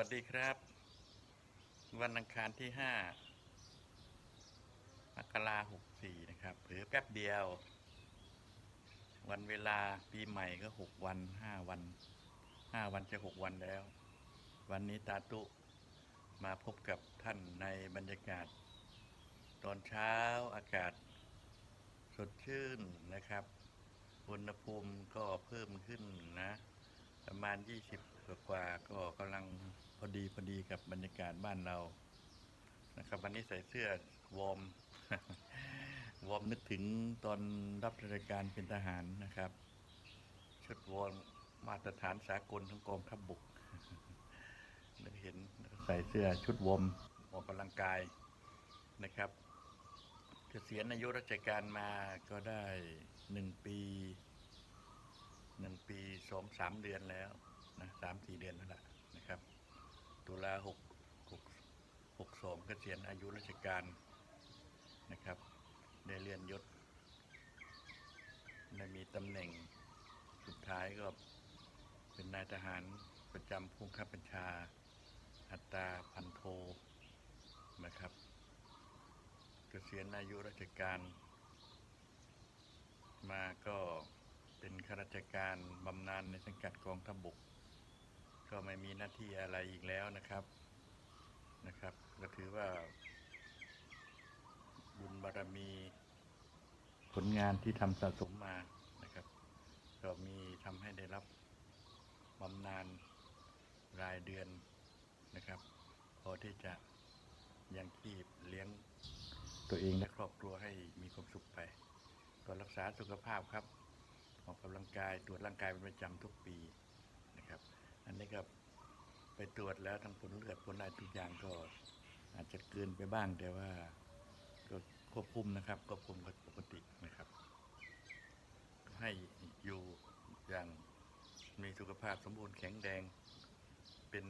วัสดีครับ วันอังคารที่ห้ามกราหกสี่นะครับหรือแป๊บเดียว วันเวลาปีใหม่ก็หกวันห้าวันห้าวันจะหกวันแล้ว วันนี้ตาตุมาพบกับท่านในบรรยากาศ ตอนเช้าอากาศ สดชื่นนะครับ อุณหภูมิก็เพิ่มขึ้นนะ ประมาณ 20กว่ากว่าก็กำลังพอดีพอดีกับบรรยากาศบ้านเรา นะครับ วันนี้ใส่เสื้อวอร์มวอร์มนึกถึงตอนรับราชการเป็นทหารนะครับ ชุดวอร์มมาตรฐานสากลของกองทัพบบกได้เห็นใส่เสื้อชุดวอร์มออกกำลังกายนะครับเกษียณอายุราชการมาก็ได้หนึ่งปี สองสามเดือนแล้วนะสามสี่เดือนแล้วล่ะนะครับ ตุลาหกหกหกสองเกษียณอายุราชการนะครับ ได้เลื่อนยศได้มีตำแหน่งสุดท้ายก็เป็นนายทหารประจำผู้บังคับบัญชา อัตราพันโทนะครับ เกษียณอายุราชการมาก็ เป็นข้าราชการบำนาญในสังกัดกองทัพบก ก็ไม่มีหน้าที่อะไรอีกแล้วนะครับนะครับ ก็ถือว่า บุญบารมี ผลงานที่ทำสะสมมานะครับ ก็มีทำให้ได้รับบำนาญรายเดือนนะครับ พอที่จะยังชีพเลี้ยงตัวเองและครอบครัวให้มีความสุขไปก็รักษาสุขภาพครับ ออกกำลังกายตรวจร่างกายเป็นประจำทุกปีนะครับ อันนี้ก็ไปตรวจแล้วทั้งผลเลือดผลอะไรทุกอย่างก็อาจจะเกินไปบ้างแต่ว่าก็ควบคุมนะครับควบคุมกับปกตินะครับ ให้อยู่อย่างมีสุขภาพสมบูรณ์แข็งแรงเป็น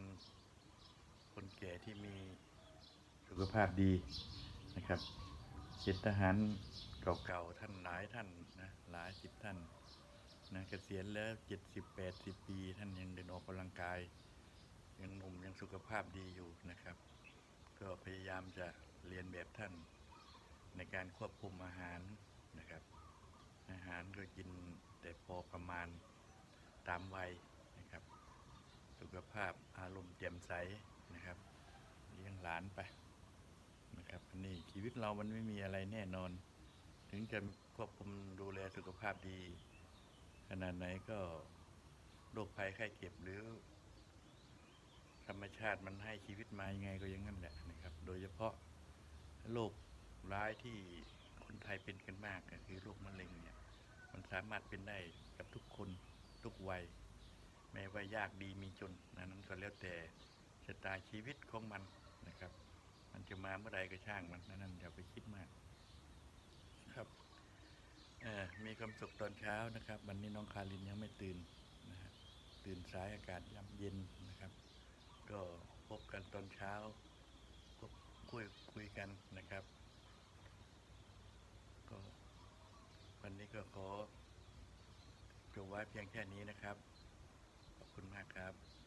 คนแก่ที่มีสุขภาพดีนะครับเจ็ดทหารเก่าๆท่านหลายท่านนะหลายสิบท่าน นะเกษียณแล้วเจ็ดสิบแปดสิบปี ท่านยังเดินออกกำลังกาย ยังหนุ่มยังสุขภาพดีอยู่นะครับ ก็พยายามจะเรียนแบบท่านในการควบคุมอาหารนะครับ อาหารก็กินแต่พอประมาณตามวัยนะครับ สุขภาพอารมณ์แจ่มใสนะครับเลี้ยงหลานไปนะครับนนี้ชีวิตเรามันไม่มีอะไรแน่นอน ถึงจะควบคุมดูแลสุขภาพดี ขนาดไหนก็โรคภัยไข้เจ็บหรือ ธรรมชาติมันให้ชีวิตมายังไงก็อย่างนั้นแหละนะครับ โดยเฉพาะโรคร้ายที่คนไทยเป็นกันมากก็คือโรคมะเร็งเนี่ย มันสามารถเป็นได้กับทุกคนทุกวัยแม้ว่ายากดีมีจนนะนั้นก็แล้วแต่ชะตาชีวิตของมันนะครับ มันจะมาเมื่อใดก็ช่างมันนะนั้นอย่าไปคิดมาก มีความสุขตอนเช้านะครับ วันนี้น้องคารินยังไม่ตื่นนะฮะตื่นสายอากาศยามเย็นนะครับ ก็พบกันตอนเช้าพบคุยคุยกันนะครับ ก็วันนี้ก็ขอจบไว้เพียงแค่นี้นะครับ ขอบคุณมากครับ